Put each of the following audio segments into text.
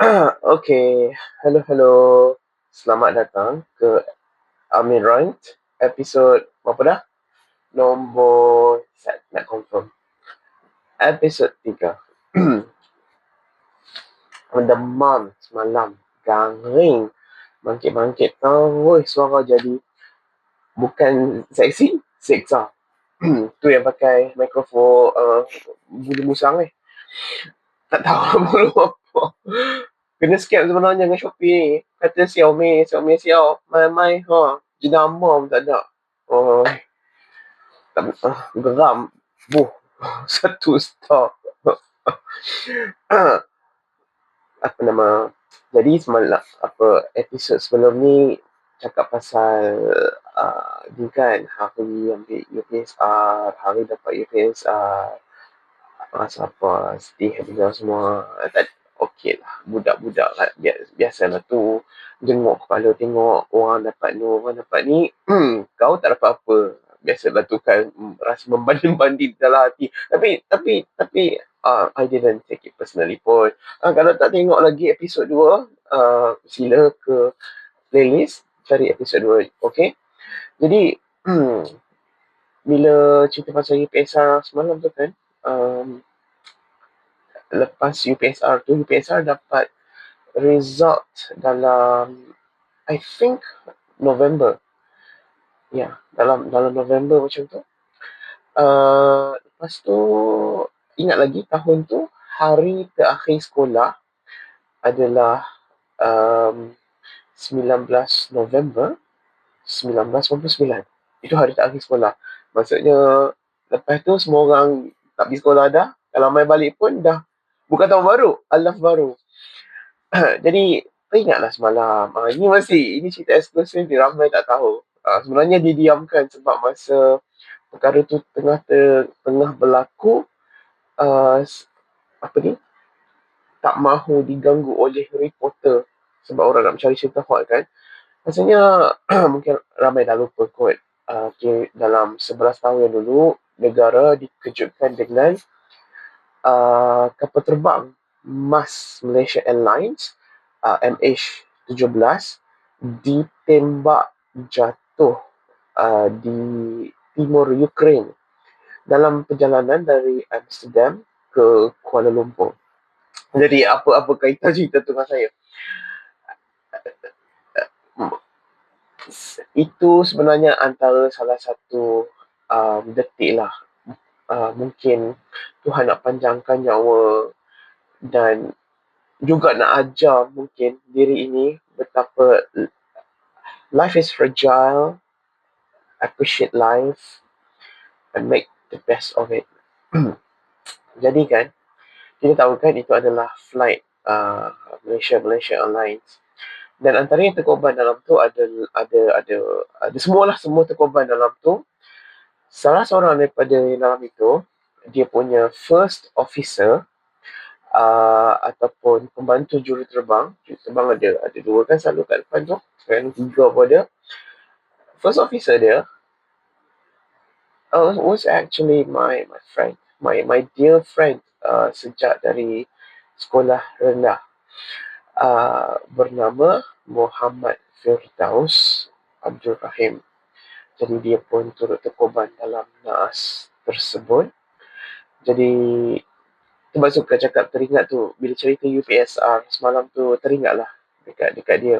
Okay, hello hello. Selamat datang ke Amin Rant episod berapa dah? Nombor set nak confirm. Episod 3. Mendemam semalam, garing. Bangkit-bangkit terus suara jadi bukan seksi, seksa. tu yang pakai mikrofon uh, bulu musang ni. Tak tahu bulu apa. Kena scam sebenarnya dengan Shopee ni. Kata Xiaomi, Xiaomi Xiao, mai-mai, ha. Jenama pun tak ada. Oh, uh, geram. Buh, satu star. apa nama, jadi semalam, apa, episod sebelum ni cakap pasal uh, ni kan, hari ambil UPSR, hari dapat UPSR, rasa apa, sedih semua. Tak, okey lah. Budak-budak lah. Biasalah tu. Jenguk kepala tengok orang dapat ni orang dapat ni. Hmm, kau tak dapat apa. Biasalah tu kan hmm, rasa membanding-banding dalam hati. Tapi tapi tapi uh, I didn't take it personally pun. Uh, kalau tak tengok lagi episod 2 uh, sila ke playlist cari episod 2 okay jadi hmm, bila cerita pasal UPSR semalam tu kan um, lepas UPSR tu UPSR dapat result dalam I think November. Ya yeah, dalam dalam November macam tu. Uh, lepas tu ingat lagi tahun tu hari terakhir sekolah adalah um, 19 November 1999 itu hari terakhir sekolah. Maksudnya lepas tu semua orang tak pergi sekolah dah kalau main balik pun dah Bukan tahun baru, alaf baru. Jadi, teringatlah semalam. Uh, ini masih, ini cerita eksklusif di ramai tak tahu. Uh, sebenarnya didiamkan sebab masa perkara tu tengah ter, tengah berlaku, uh, apa ni, tak mahu diganggu oleh reporter sebab orang nak mencari cerita hot kan. Maksudnya, mungkin ramai dah lupa kot. Uh, okay, dalam 11 tahun yang dulu, negara dikejutkan dengan uh, kapal terbang Mas Malaysia Airlines uh, MH17 ditembak jatuh uh, di timur Ukraine dalam perjalanan dari Amsterdam ke Kuala Lumpur. Jadi apa-apa kaitan cerita tu dengan saya? Itu sebenarnya antara salah satu um, detik lah uh, mungkin Tuhan nak panjangkan nyawa dan juga nak ajar mungkin diri ini betapa life is fragile, appreciate life and make the best of it. Jadi kan, kita tahu kan itu adalah flight uh, Malaysia Malaysia Airlines dan antara yang terkorban dalam tu ada ada ada ada semualah semua terkorban dalam tu. Salah seorang daripada dalam itu dia punya first officer uh, ataupun pembantu juru terbang juru terbang ada ada dua kan selalu kat depan tu sekarang tiga pun ada. First officer dia uh, was actually my my friend my my dear friend uh, sejak dari sekolah rendah uh, bernama Muhammad Firdaus Abdul Rahim jadi dia pun turut terkorban dalam naas tersebut. Jadi termasuk kau cakap teringat tu bila cerita UPSR semalam tu teringatlah dekat dekat dia.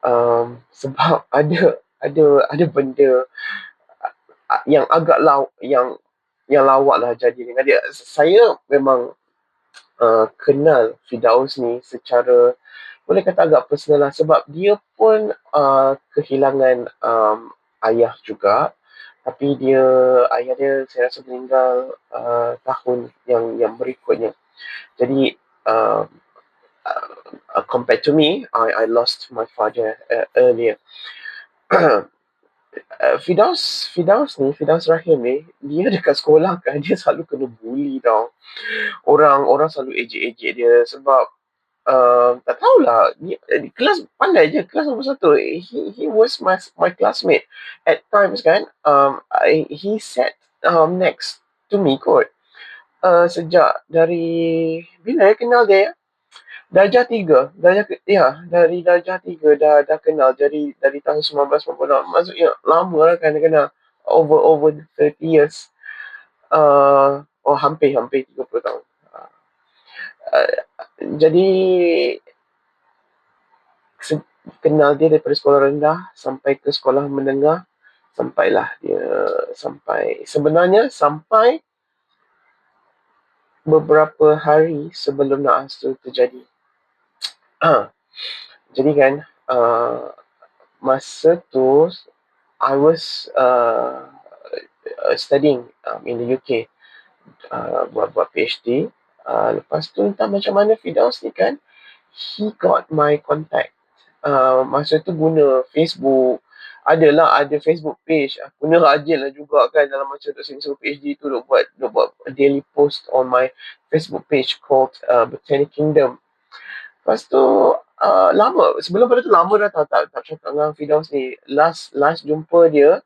Um, sebab ada ada ada benda yang agak law yang yang lawak lah jadi dengan dia. Saya memang uh, kenal Fidaus ni secara boleh kata agak personal lah sebab dia pun uh, kehilangan um, ayah juga. Tapi dia ayah dia saya rasa meninggal uh, tahun yang yang berikutnya. Jadi uh, uh, compared to me I I lost my father uh, earlier uh, Fidaus Fidaus ni Fidaus Rahim ni dia dekat sekolah kan dia selalu kena bully tau. Orang orang selalu ejek-ejek dia sebab uh, tak tahulah di, di kelas pandai je kelas nombor satu. He he was my my classmate at times kan um I, he sat um next to me kot. Uh, sejak dari bila ya kenal dia darjah tiga, darjah ya dari darjah tiga dah dah kenal. Jadi dari tahun 1996 maksudnya lama lah kan kenal. Over over 30 years. Uh, oh hampir hampir 30 tahun. Uh, jadi kenal dia daripada sekolah rendah sampai ke sekolah menengah. Sampailah dia sampai sebenarnya sampai beberapa hari sebelum Naas tu terjadi Ha. Jadi kan uh, masa tu I was uh, studying um, in the UK uh, buat buat PhD. Uh, lepas tu entah macam mana Fidaus ni kan he got my contact. Uh, masa tu guna Facebook adalah ada Facebook page guna rajin lah juga kan dalam macam tu suruh PhD tu duk buat duk buat daily post on my Facebook page called uh, Botanic Kingdom Lepas tu uh, lama sebelum pada tu lama dah tak tak, tak cakap dengan Fidaus ni. Last last jumpa dia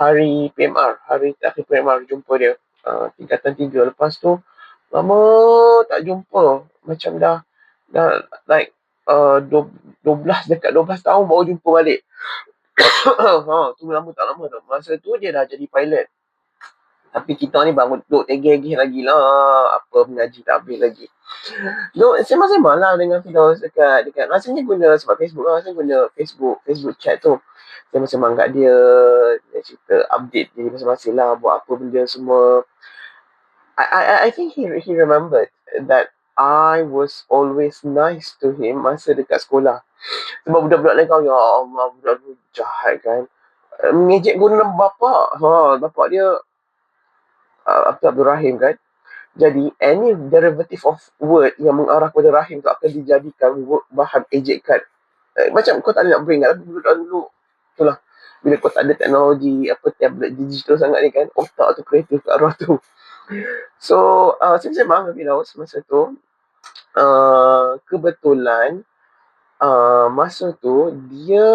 hari PMR, hari terakhir PMR jumpa dia uh, tingkatan tiga. Lepas tu lama tak jumpa. Macam dah dah like uh, 12 dekat 12 tahun baru jumpa balik. ha, tu lama tak lama tu. Masa tu dia dah jadi pilot. Tapi kita ni bangun duduk tegih-tegih lagi lah. Apa mengaji tak habis lagi. No, sembang-sembang lah dengan Fidaus dekat, dekat rasanya guna sebab Facebook lah. Rasanya guna Facebook, Facebook chat tu. Sembang-sembang kat dia. Dia cerita update dia masing-masing lah. Buat apa benda semua. I, I, I think he, he remembered that I was always nice to him masa dekat sekolah. Sebab budak-budak lain kau, ya Allah, budak-budak jahat kan. Mengejek guna bapak. Ha, bapak dia uh, Abdul Rahim kan. Jadi any derivative of word yang mengarah kepada rahim tu akan dijadikan bahan ejekan. Eh, macam kau tak ada nak bring kan dulu dulu. Itulah. Bila kau tak ada teknologi apa tablet digital sangat ni kan, otak tu kreatif ke arah tu. So, uh, saya sembang dengan Fidaus masa tu. Uh, kebetulan uh, masa tu dia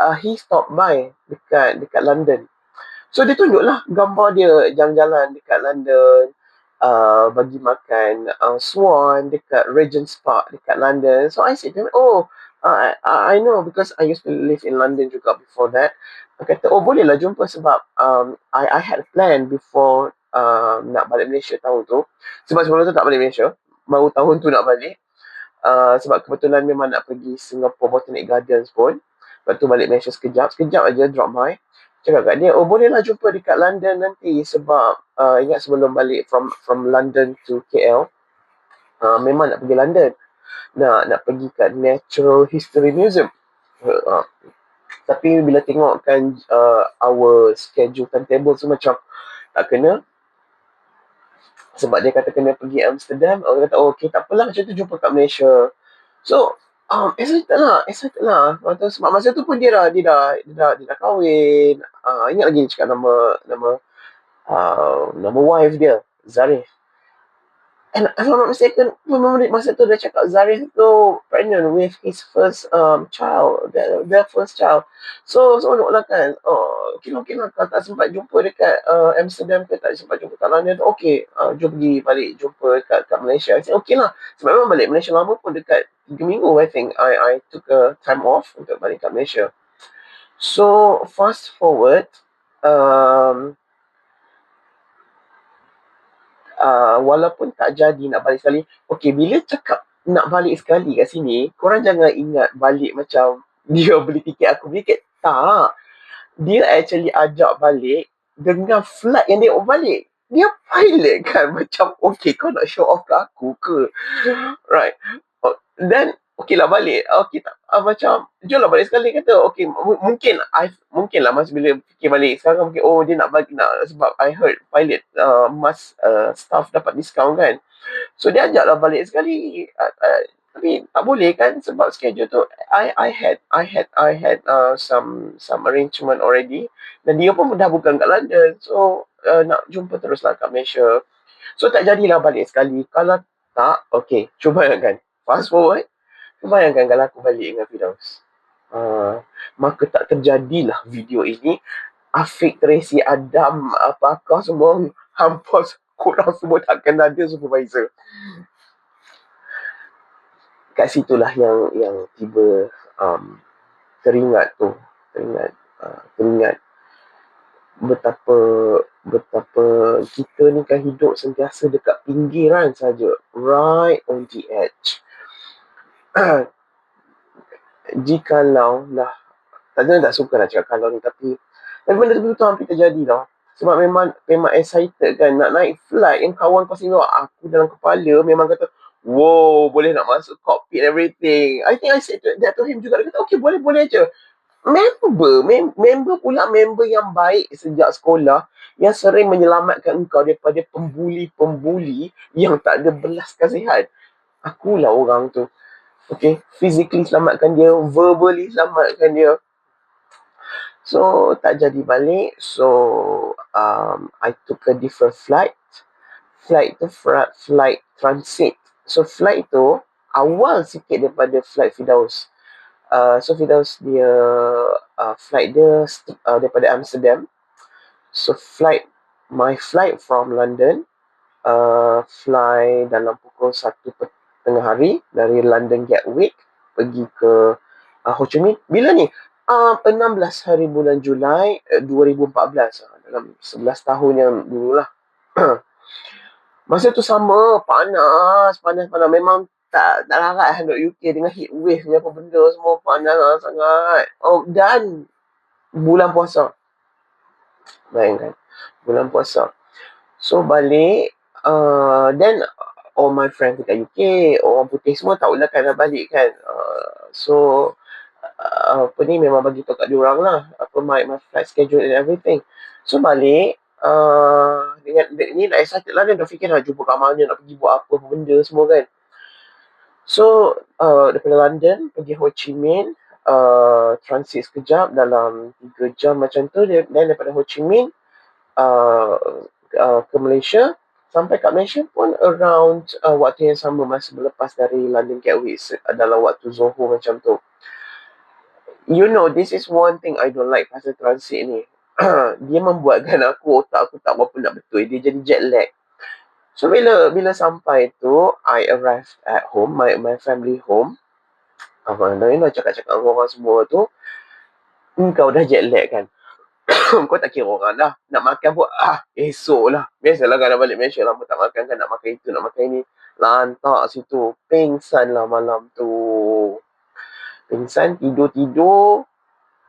uh, he stop by dekat dekat London So dia tunjuklah gambar dia jalan-jalan dekat London, uh, bagi makan uh, swan dekat Regent's Park dekat London. So I said oh, I, I know because I used to live in London juga before that. Dia kata, oh bolehlah jumpa sebab um, I, I had a plan before um, nak balik Malaysia tahun tu. Sebab sebelum tu tak balik Malaysia. Baru tahun tu nak balik. Uh, sebab kebetulan memang nak pergi Singapore Botanic Gardens pun. Lepas tu balik Malaysia sekejap. Sekejap aja drop by cakap kat dia, oh bolehlah jumpa dekat London nanti sebab uh, ingat sebelum balik from from London to KL, uh, memang nak pergi London. Nak nak pergi kat Natural History Museum. Uh. Tapi bila tengok kan uh, our schedule timetable tu macam tak kena. Sebab dia kata kena pergi Amsterdam. Orang kata, oh, okay, tak apalah macam tu jumpa kat Malaysia. So, um, excited lah, excited lah. Masa, sebab masa tu pun dia dah, dia dah, dia dah, dia dah kahwin. Uh, ingat lagi dia cakap nama, nama, uh, nama wife dia, Zarif. And if I'm not mistaken, memang masa tu dia cakap Zarif tu pregnant with his first um, child, their, their first child. So, so nak lah kan, oh, okay okay lah, kalau tak sempat jumpa dekat uh, Amsterdam ke, tak sempat jumpa kat London, okay, uh, jom pergi balik jumpa kat, kat Malaysia. Okay lah, sebab memang balik Malaysia lama pun dekat minggu, I think, I I took a time off untuk balik kat Malaysia. So, fast forward, um, uh, walaupun tak jadi nak balik sekali, okay, bila cakap nak balik sekali kat sini, korang jangan ingat balik macam dia beli tiket, aku beli tiket. Tak. Dia actually ajak balik dengan flight yang dia balik. Dia pilot kan macam, okay, kau nak show off ke aku ke? Right. Then, okey lah balik. Okey tak uh, macam jom lah balik sekali kata okey m- mungkin I mungkin lah mas bila fikir balik sekarang mungkin oh dia nak bagi nak sebab I heard pilot uh, mas uh, staff dapat diskaun kan. So dia ajak lah balik sekali. Uh, uh, tapi tak boleh kan sebab schedule tu I I had I had I had uh, some some arrangement already dan dia pun dah bukan kat London so uh, nak jumpa teruslah kat Malaysia so tak jadilah balik sekali kalau tak okay cuba kan fast forward Bayangkan kalau aku balik dengan Firdaus. Uh, maka tak terjadilah video ini. Afiq, Tracy, Adam, apakah semua hampus korang semua takkan ada supervisor. kat situlah yang yang tiba um, teringat tu teringat uh, teringat betapa betapa kita ni kan hidup sentiasa dekat pinggiran saja right on the edge jikalau lah. Tak tak suka nak cakap kalau ni tapi tapi benda tu hampir terjadi tau. Sebab memang memang excited kan nak naik flight yang kawan kau tengok aku dalam kepala memang kata wow boleh nak masuk cockpit everything. I think I said that to him juga. Dia kata okay boleh boleh je member mem- member pula member yang baik sejak sekolah yang sering menyelamatkan engkau daripada pembuli-pembuli yang tak ada belas kasihan. Akulah orang tu okay? Physically selamatkan dia verbally selamatkan dia. So tak jadi balik. So um, I took a different flight. Flight tu flight transit. So flight tu awal sikit daripada flight Fidaus Uh, so Firdaus dia uh, flight dia uh, daripada Amsterdam. So flight my flight from London uh, fly dalam pukul 1 tengah hari dari London Gatwick pergi ke uh, Ho Chi Minh. Bila ni? Uh, 16 hari bulan Julai uh, 2014 uh, dalam 11 tahun yang dulu lah. Masa tu sama panas, panas, panas. Memang tak tak larat lah duduk UK dengan heat wave ni apa benda semua panas lah sangat. Oh, dan bulan puasa. Bayangkan. Bulan puasa. So balik uh, then all my friends dekat UK, orang putih semua tak lah kan balik kan. Uh, so uh, apa ni memang bagi tahu kat dia orang lah apa my, my flight schedule and everything. So balik uh, dengan ni dah excited lah dia dah fikir nak jumpa kat mana nak pergi buat apa benda semua kan. So uh, daripada London pergi Ho Chi Minh uh, transit sekejap dalam 3 jam macam tu dan daripada Ho Chi Minh uh, uh, ke Malaysia sampai kat Malaysia pun around uh, waktu yang sama masa melepas dari London Gateway dalam waktu Zoho macam tu. You know, this is one thing I don't like pasal transit ni. dia membuatkan aku otak aku tak berapa nak betul. Dia jadi jet lag. So bila bila sampai tu, I arrived at home, my my family home. Dan Ina cakap-cakap orang semua tu, engkau dah jet lag kan? kau tak kira orang dah. Nak makan pun, ah, esok lah. Biasalah kalau balik Malaysia lama tak makan kan, nak makan itu, nak makan ini. Lantak situ, pingsan lah malam tu. Pingsan, tidur-tidur,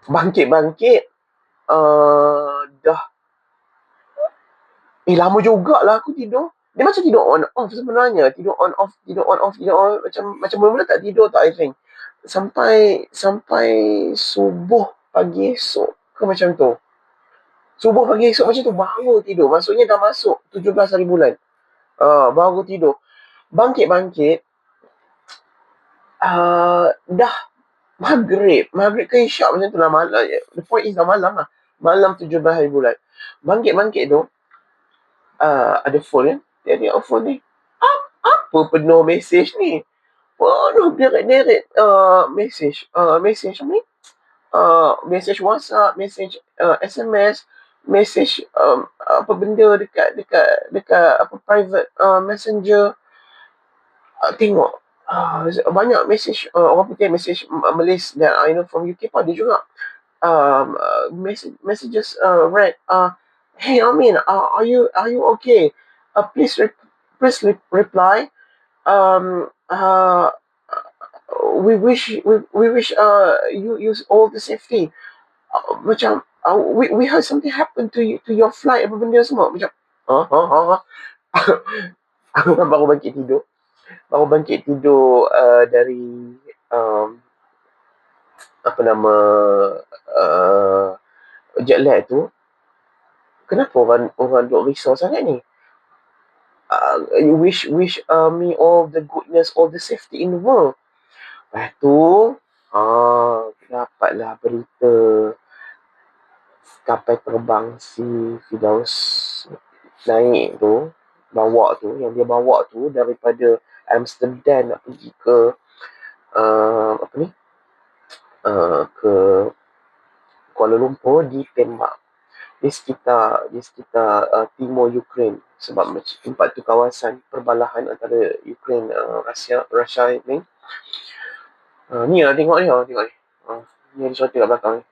bangkit-bangkit. Uh, dah. Eh, lama jugalah aku tidur dia macam tidur on off sebenarnya tidur on off tidur on off tidur on macam macam mula-mula tak tidur tak I think sampai sampai subuh pagi esok ke macam tu subuh pagi esok macam tu baru tidur. Maksudnya dah masuk 17 hari bulan. Uh, baru tidur. Bangkit-bangkit uh, dah maghrib. Maghrib ke isyak macam tu lah. Malam the point is dah malam lah. Malam 17 hari bulan. Bangkit-bangkit tu uh, ada phone kan dia ni phone ni apa penuh mesej ni? Penuh deret-deret uh, mesej uh, mesej ni uh, mesej WhatsApp mesej uh, SMS mesej um, apa benda dekat dekat dekat apa private uh, messenger uh, tengok uh, banyak mesej uh, orang putih mesej Malaysia that I know from UK pun ada juga um, uh, message, messages uh, read uh, hey Amin uh, are you are you okay uh, please re- please re- reply. Um, uh, we wish we, we wish uh, you use all the safety. Uh, macam uh, we we heard something happen to you to your flight apa benda semua. Macam ah ah ah aku kan baru bangkit tidur. Baru bangkit tidur uh, dari um, apa nama uh, jet lag tu. Kenapa orang orang duk risau sangat ni? Uh, you wish wish uh, me all the goodness, all the safety in the world. Lepas tu, uh, dapatlah berita kapal terbang si Fidaus naik tu, bawa tu, yang dia bawa tu daripada Amsterdam nak pergi ke uh, apa ni? Uh, ke Kuala Lumpur ditembak di sekitar di sekitar uh, timur Ukraine sebab tempat tu kawasan perbalahan antara Ukraine uh, Rusia Rusia ini Uh, ni lah tengok ni lah, tengok ni. Uh, ni ada suatu kat belakang ni.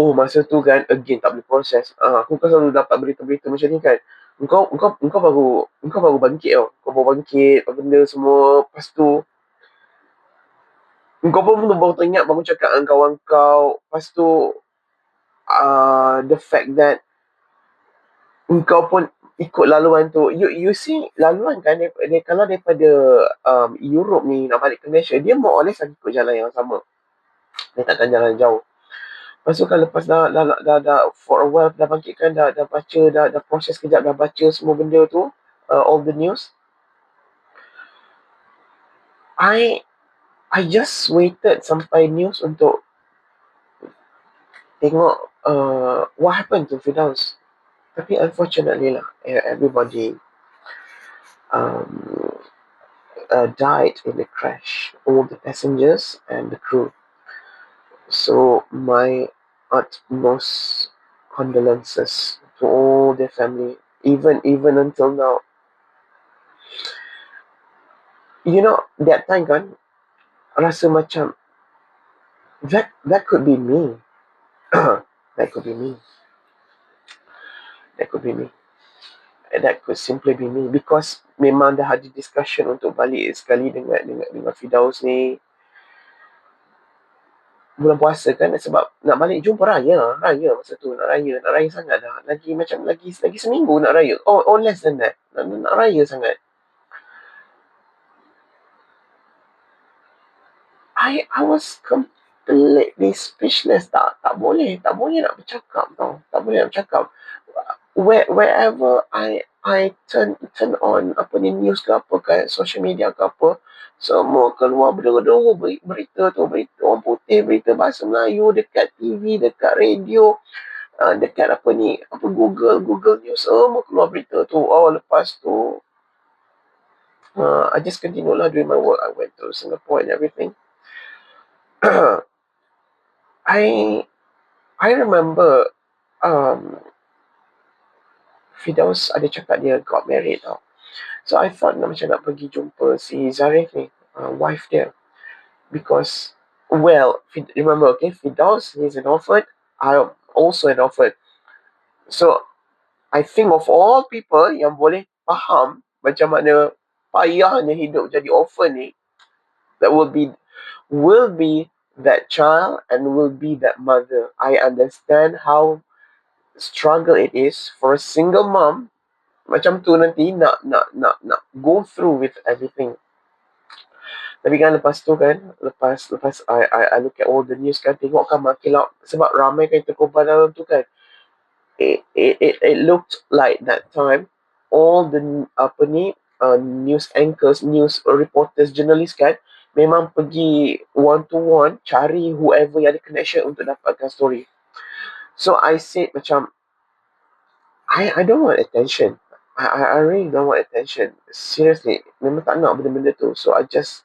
Oh, masa tu kan, again, tak boleh proses. Uh, aku kan selalu dapat berita-berita macam ni kan. Engkau, engkau, engkau baru, engkau baru bangkit tau. Kau baru bangkit, apa benda semua. Lepas tu, engkau pun baru teringat, baru cakap dengan kawan kau. Lepas tu, uh, the fact that engkau pun ikut laluan tu. You you see laluan kan dia, dia kalau daripada um, Europe ni nak balik ke Malaysia dia more or less ikut jalan yang sama. Dia takkan jalan jauh. Lepas tu kan lepas dah, dah, dah, dah, dah for a while dah bangkitkan dah, dah baca dah, dah proses kejap dah baca semua benda tu uh, all the news I I just waited sampai news untuk tengok uh, what happened to Firdaus tapi unfortunately lah, everybody um, uh, died in the crash, all the passengers and the crew. So my utmost condolences to all their family, even even until now. You know, that time kan, rasa macam that that could be me. that could be me. that could be me. That could simply be me because memang dah ada discussion untuk balik sekali dengan dengan dengan Fidaus ni. Bulan puasa kan sebab nak balik jumpa raya, raya masa tu nak raya, nak raya sangat dah. Lagi macam lagi lagi seminggu nak raya. Oh, oh less than that. Nak, nak raya sangat. I I was completely speechless tak tak boleh tak boleh nak bercakap tau tak boleh nak bercakap where, wherever I I turn turn on apa ni news ke apa ke social media ke apa semua keluar berdua-dua berita tu berita orang putih berita bahasa Melayu dekat TV dekat radio uh, dekat apa ni apa Google Google News semua keluar berita tu. Oh lepas tu uh, I just continue lah doing my work. I went to Singapore and everything. I I remember um, Fidaus ada cakap dia got married tau. So I thought nak macam nak pergi jumpa si Zarif ni, uh, wife dia. Because, well, remember, okay, Fidaus is an orphan, I'm also an orphan. So, I think of all people yang boleh faham macam mana payahnya hidup jadi orphan ni, that will be will be that child and will be that mother. I understand how struggle it is for a single mom macam tu nanti nak nak nak nak go through with everything. Tapi kan lepas tu kan, lepas lepas I I, I look at all the news kan, tengok kan makin lah, sebab ramai kan terkorban dalam tu kan. It, it, it, it looked like that time, all the apa ni, uh, news anchors, news reporters, journalists kan, memang pergi one to one cari whoever yang ada connection untuk dapatkan story. So I said macam I I don't want attention. I I, I really don't want attention. Seriously, memang tak nak benda-benda tu. So I just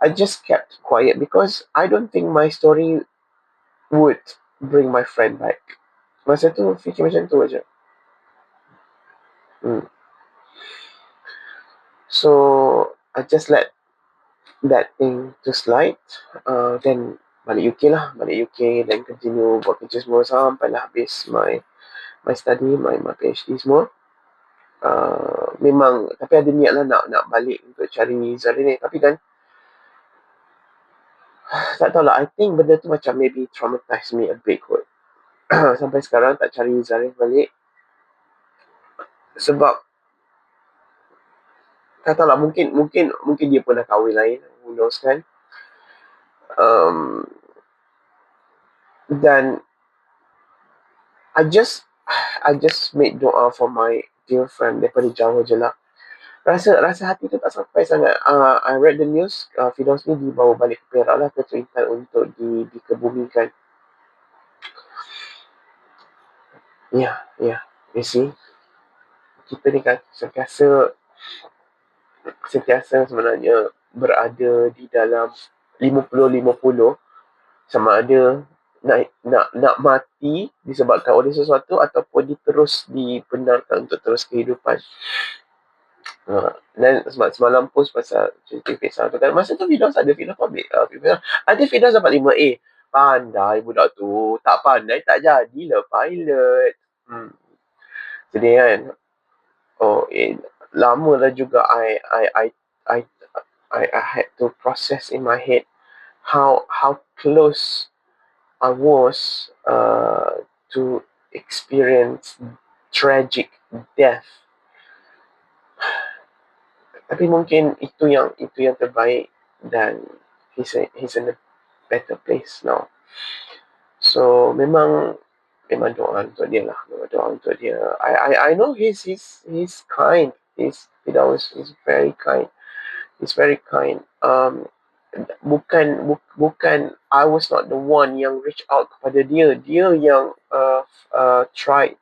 I just kept quiet because I don't think my story would bring my friend back. Masa tu fikir macam tu aja. Hmm. So I just let that thing to slide. Uh, then balik UK lah balik UK dan continue buat kerja semua sampai lah habis my my study my my PhD semua. Uh, memang tapi ada niat lah nak nak balik untuk cari Zari ni. Tapi kan tak tahu lah I think benda tu macam maybe traumatize me a bit kot. Sampai sekarang tak cari Zari balik. Sebab tak tahu lah mungkin mungkin mungkin dia pun dah kahwin lain who knows kan. Um, dan I just I just made doa for my dear friend daripada jauh je lah. Rasa rasa hati tu tak sampai sangat. Uh, I read the news, uh, Fidaus ni dibawa balik ke Perak lah ke Trinidad untuk di, dikebumikan. Ya, yeah, ya. Yeah. You see? Kita ni kan sentiasa sentiasa sebenarnya berada di dalam 50-50 sama ada nak nak nak mati disebabkan oleh sesuatu ataupun diterus dibenarkan untuk terus kehidupan. Uh, dan semalam post pasal cerita Faisal tu kan. Masa tu Fidaus ada Fidaus public. Uh, Fidaus, ada Fidaus dapat 5A. Pandai budak tu. Tak pandai tak jadilah pilot. Hmm. Sedih kan? Oh, eh, lama lah juga I, I, I, I, I, I had to process in my head how how close I was uh, to experience tragic death. Tapi mungkin itu yang itu yang terbaik dan he's a, he's in a better place now. So memang memang doa untuk dia lah. Memang doa untuk dia. I I I know he's he's he's kind. He's know he's, he's very kind. He's very kind. Um bukan bu, bukan I was not the one yang reach out kepada dia. Dia yang uh, uh, tried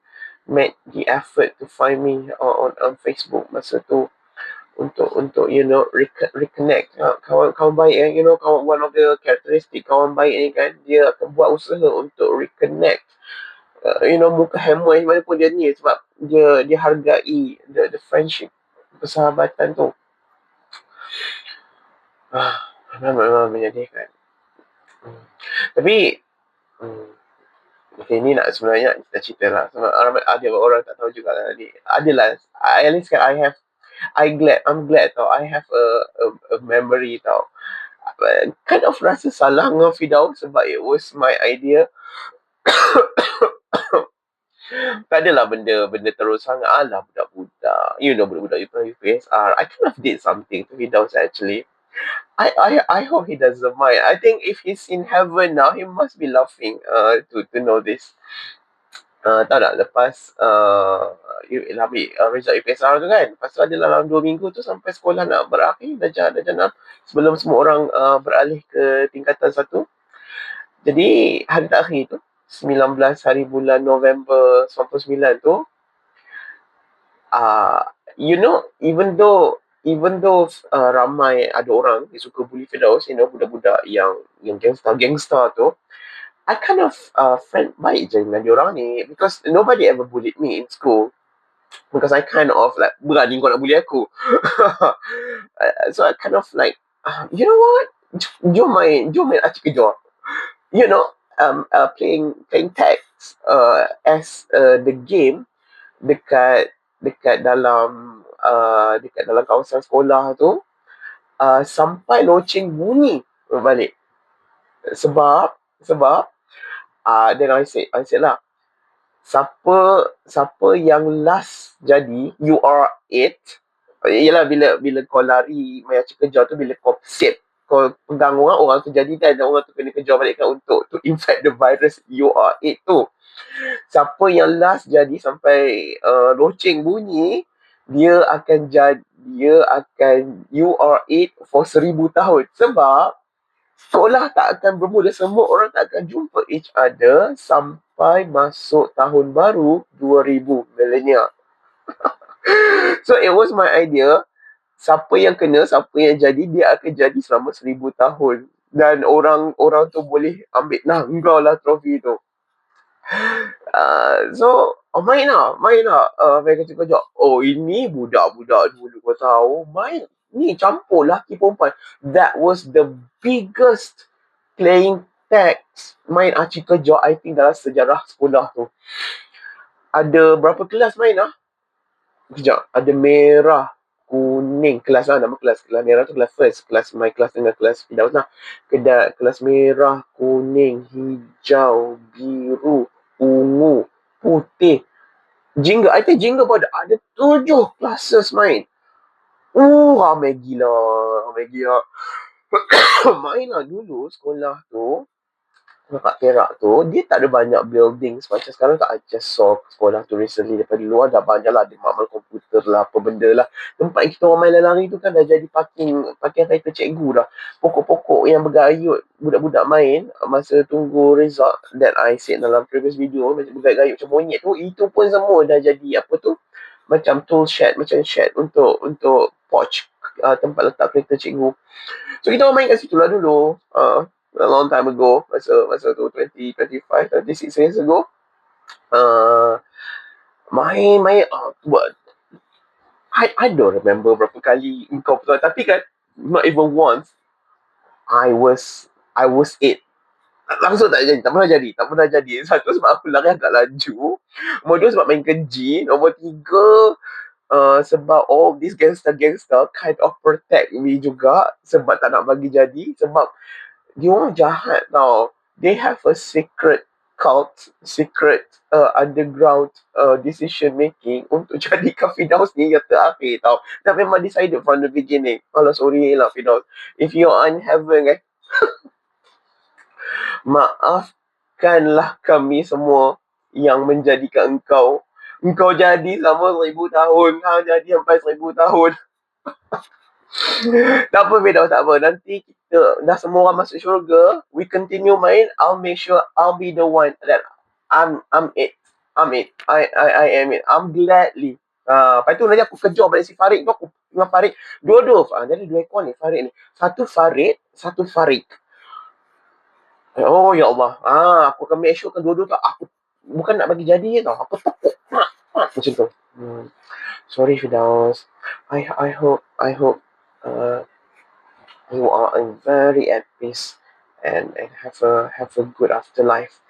made the effort to find me on on Facebook masa tu. Untuk untuk you know reconnect. Uh, kawan kawan baik eh you know kawan one of the characteristic kawan baik ni kan dia akan buat usaha untuk reconnect uh, you know muka hammer mana pun dia ni. Sebab dia dia hargai the, the friendship persahabatan tu. Ah memang memang menyedihkan hmm. tapi hmm, Okay, ni nak sebenarnya kita cerita lah. Sebab ada orang tak tahu juga lah. Adalah, at least kan I have I glad I'm glad tau. I have a a, a memory tau. Kind of rasa salah dengan Fidaus sebab it was my idea. Tak adalah benda benda terus sangat. Alah budak-budak. You know budak-budak UPSR I kind of did something to Fidaus actually I I I hope he doesn't mind. I think if he's in heaven now, he must be laughing uh, to to know this. Uh, tahu tak lepas uh, lah ambil uh, result UPSR tu kan lepas tu ada dalam 2 minggu tu sampai sekolah nak berakhir darjah darjah 6 sebelum semua orang uh, beralih ke tingkatan satu jadi hari terakhir tu 19 hari bulan November 99 tu uh, you know even though even though uh, ramai ada orang yang suka bully Firdaus you know budak-budak yang yang gangster-gangster tu I kind of uh, friend baik je dengan diorang ni because nobody ever bullied me in school because I kind of like berani kau nak bully aku. so I kind of like, uh, you know what? Jom main, jom main acik kejar. You know, um, uh, playing playing tag uh, as uh, the game dekat dekat dalam uh, dekat dalam kawasan sekolah tu uh, sampai loceng bunyi balik. Sebab sebab uh, then I said I said lah siapa siapa yang last jadi you are it ialah bila bila kau lari acik kejar tu bila kau set kau pegang orang orang tu jadi kan orang tu kena kejar balik kan untuk to infect the virus you are it tu siapa yang last jadi sampai uh, loceng bunyi dia akan jadi dia akan you are it for seribu tahun sebab seolah tak akan bermula semua orang tak akan jumpa each other sampai masuk tahun baru 2000 millennia. so it was my idea. Siapa yang kena, siapa yang jadi, dia akan jadi selama seribu tahun. Dan orang orang tu boleh ambil nah lah trofi tu. Uh, so oh, main lah, main lah. Uh, mereka cakap kejap, oh ini budak-budak dulu kau tahu. Main, ni campur laki perempuan. That was the biggest playing teks main artikel job I think dalam sejarah sekolah tu. Ada berapa kelas main ah? Sekejap. Ada merah, kuning. Kelas lah nama kelas. Kelas merah tu kelas first. Kelas my kelas dengan kelas Fidaus lah. Kedas, kelas merah, kuning, hijau, biru, ungu, putih. Jingga. I think jingga pun ada. Ada tujuh classes main. Uh, ramai gila. Ramai gila. main lah dulu sekolah tu kat Perak tu, dia tak ada banyak building. Macam sekarang I just saw sekolah tu recently daripada luar dah banyak lah. Ada makmal komputer lah apa benda lah. Tempat yang kita orang main lari tu kan dah jadi parking parking kereta cikgu dah. Pokok-pokok yang bergayut budak-budak main masa tunggu result that I said dalam previous video macam bergayut macam monyet tu itu pun semua dah jadi apa tu macam tool shed macam shed untuk untuk porch uh, tempat letak kereta cikgu. So kita orang main kat situ lah dulu. Uh, a long time ago masa masa tu 20 25 26 years ago uh, main main uh, buat I I don't remember berapa kali engkau petua tapi kan not even once I was I was it langsung tak jadi tak pernah jadi tak pernah jadi. Satu sebab aku lari agak laju. Nombor dua sebab main keji nombor tiga uh, sebab all these gangster-gangster kind of protect me juga. Sebab tak nak bagi jadi. Sebab dia orang jahat tau they have a secret cult secret uh, underground uh, decision making untuk jadikan Fidaus ni yang terakhir tau. Dan memang decided from the beginning. Allah sorry lah Fidaus. If you are in heaven eh. Maafkanlah kami semua yang menjadikan engkau. Engkau jadi selama seribu tahun. Ha, jadi sampai seribu tahun. tak apa Fidaus, tak apa. Nanti kita dah semua orang masuk syurga. We continue main. I'll make sure I'll be the one that I'm I'm it. I'm it. I I I am it. I'm gladly. Ah, uh, lepas tu nanti aku kejar balik si Farid tu aku dengan Farid dua-dua. Ah, jadi dua ekor ni Farid ni. Satu Farid, satu Farid. Oh ya Allah. Ah, aku akan make sure kan dua-dua tu aku bukan nak bagi jadi tau. Aku tepuk. Macam tu. Hmm. Sorry Fidaus. I I hope I hope uh, you are very at peace and and have a have a good afterlife.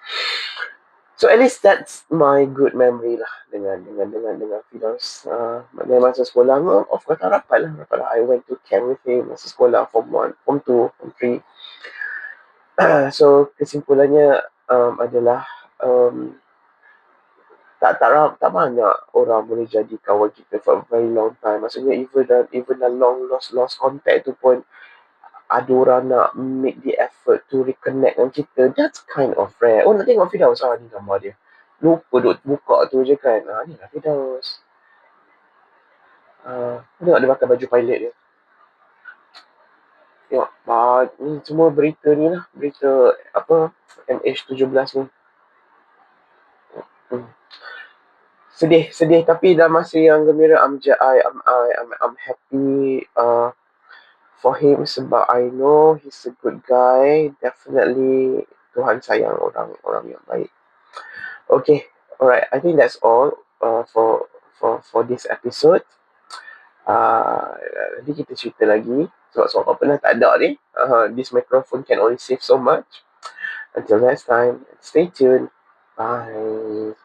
So at least that's my good memory lah dengan dengan dengan dengan Fidos. Uh, masa sekolah, no, of course tak rapat lah. Rapat lah. I went to camp with him masa sekolah, form 1, form 2, form 3. Uh, so kesimpulannya um, adalah um, tak tak tak banyak orang boleh jadi kawan kita for a very long time. Maksudnya even even a long lost lost contact tu pun ada orang nak make the effort to reconnect dengan kita, that's kind of rare. Oh, nak tengok Fidaus. Ah, ni gambar dia. Lupa duk buka tu je kan. Ah, ni lah Fidaus. Ah, tengok dia pakai baju pilot dia. Tengok. Ah, ni semua berita ni lah. Berita apa MH17 ni. Hmm. Sedih, sedih tapi dah masa yang gembira I'm, I, I'm, I, I'm, I'm happy uh, for him sebab I know he's a good guy. Definitely Tuhan sayang orang-orang yang baik. Okay, alright. I think that's all uh, for for for this episode. Uh, nanti kita cerita lagi sebab suara pernah tak ada ni. Uh, this microphone can only save so much. Until next time, stay tuned. Bye.